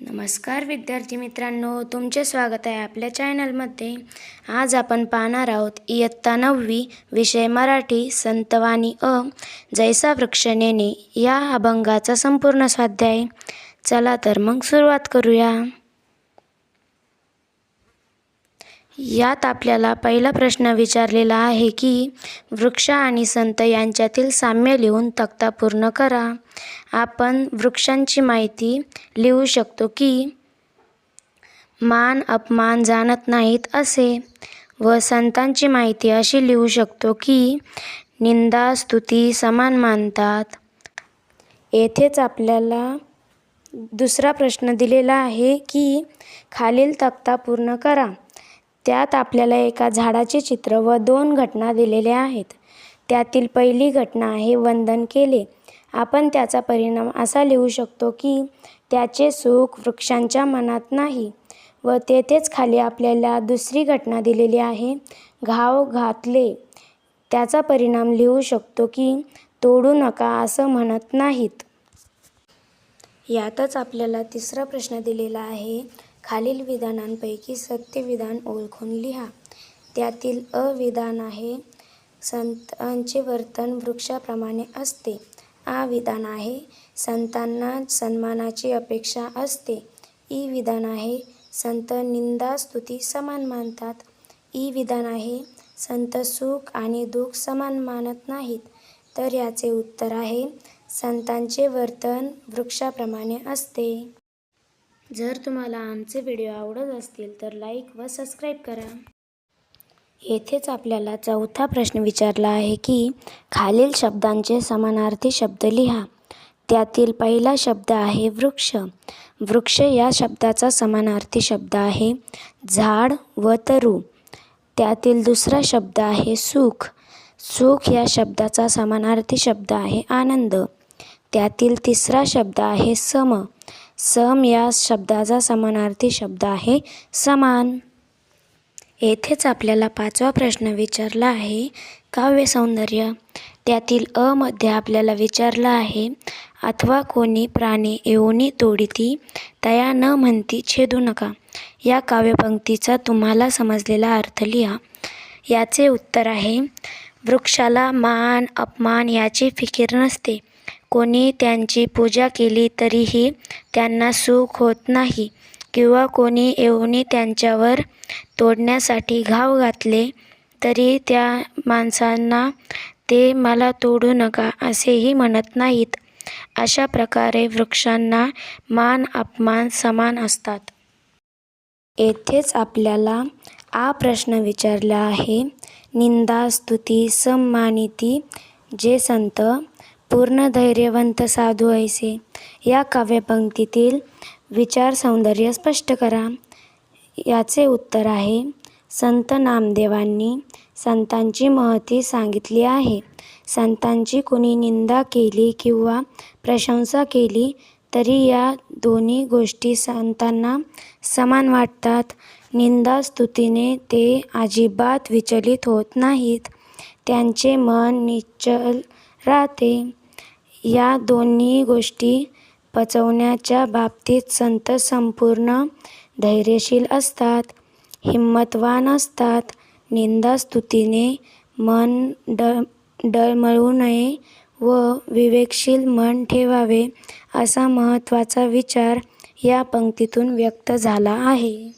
नमस्कार विद्यार्थी मित्रांनो तुमचे स्वागत आहे आपल्या चॅनलमध्ये. आज आपण पाहणार आहोत इयत्ता नववी विषय मराठी संतवाणी अ जैसा वृक्ष नेणे या अभंगाचा संपूर्ण स्वाध्याय. चला तर मग सुरुवात करूया. यात आपल्याला पहिला प्रश्न विचारलेला आहे की वृक्ष आणि संत यांच्यातील साम्य लिहून तक्ता पूर्ण करा. आपण वृक्षांची माहिती लिहू शकतो की मान अपमान जाणत नाहीत असे. व संतांची माहिती अशी लिहू शकतो की निंदा स्तुती समान मानतात. येथेच आपल्याला दुसरा प्रश्न दिलेला आहे की खालील तक्ता पूर्ण करा. त्यात आपल्याला एका झाडाचे चित्र व दोन घटना दिलेल्या आहेत. त्यातील पहिली घटना आहे वंदन केले. आपण त्याचा परिणाम असा लिहू शकतो की त्याचे सुख वृक्षांच्या मनात नाही व तेथेच खाली आपल्याला दुसरी घटना दिलेली आहे घाव घातले. त्याचा परिणाम लिहू शकतो की तोडू नका असं म्हणत नाहीत. यातच आपल्याला तिसरा प्रश्न दिलेला आहे खालील विधानांपैकी सत्य विधान ओळखून लिहा. त्यातील अविधान आहे संतांचे वर्तन वृक्षाप्रमाणे असते. आ विधान आहे संतांना सन्मानाची अपेक्षा असते. ई विधान आहे संत निंदा स्तुती समान मानतात. ई विधान आहे संत सुख आणि दुःख समान मानत नाहीत. तर याचे उत्तर आहे संतांचे वर्तन वृक्षाप्रमाणे असते. जर तुम्हाला आमचे व्हिडिओ आवडत असतील तर लाईक व सबस्क्राईब करा. येथेच आपल्याला चौथा प्रश्न विचारला आहे की खालील शब्दांचे समानार्थी शब्द लिहा. त्यातील पहिला शब्द आहे वृक्ष. वृक्ष या शब्दाचा समानार्थी शब्द आहे झाड व तरू. त्यातील दुसरा शब्द आहे सुख. सुख या शब्दाचा समानार्थी शब्द आहे आनंद. त्यातील तिसरा शब्द आहे सम. सम या शब्दाचा समानार्थी शब्द आहे. समान. येथेच आपल्याला पाचवा प्रश्न विचारला आहे. काव्य सौंदर्य. त्यातील अ मध्ये आपल्याला विचारलं आहे अथवा कोणी प्राणी येऊनी तोडिती तया न म्हणती छेदू नका या काव्यपंक्तीचा तुम्हाला समजलेला अर्थ लिहा. याचे उत्तर आहे वृक्षाला मान अपमान याची फिकीर नसते. कोणी त्यांची पूजा केली तरीही त्यांना सुख होत नाही. किंवा कोणी येऊनी त्यांच्यावर तोडण्यासाठी घाव घातले तरी त्या माणसांना ते मला तोडू नका असेही म्हणत नाहीत. अशा प्रकारे वृक्षांना मान अपमान समान असतात. येथेच आपल्याला आ प्रश्न विचारला आहे. निंदा स्तुती सम्मानिती जे संत पूर्ण धैर्यवंत साधू ऐसे. या काव्यपंक्तीतील विचार सौंदर्य स्पष्ट करा. याचे उत्तर आहे संत नामदेवांनी संतांची महती सांगितली आहे. संतांची कोणी निंदा केली किंवा प्रशंसा केली तरी या दोन्ही गोष्टी संतांना समान वाटतात. निंदा स्तुतीने ते अजिबात विचलित होत नाहीत. त्यांचे मन निश्चल राहते. या दोन्ही गोष्टी पचवण्याच्या बाबतीत संत संपूर्ण धैर्यशील असतात हिंमतवान असतात निंदास्तुतीने मन ड डळमळू नये व विवेकशील मन ठेवावे असा महत्त्वाचा विचार या पंक्तीतून व्यक्त झाला आहे.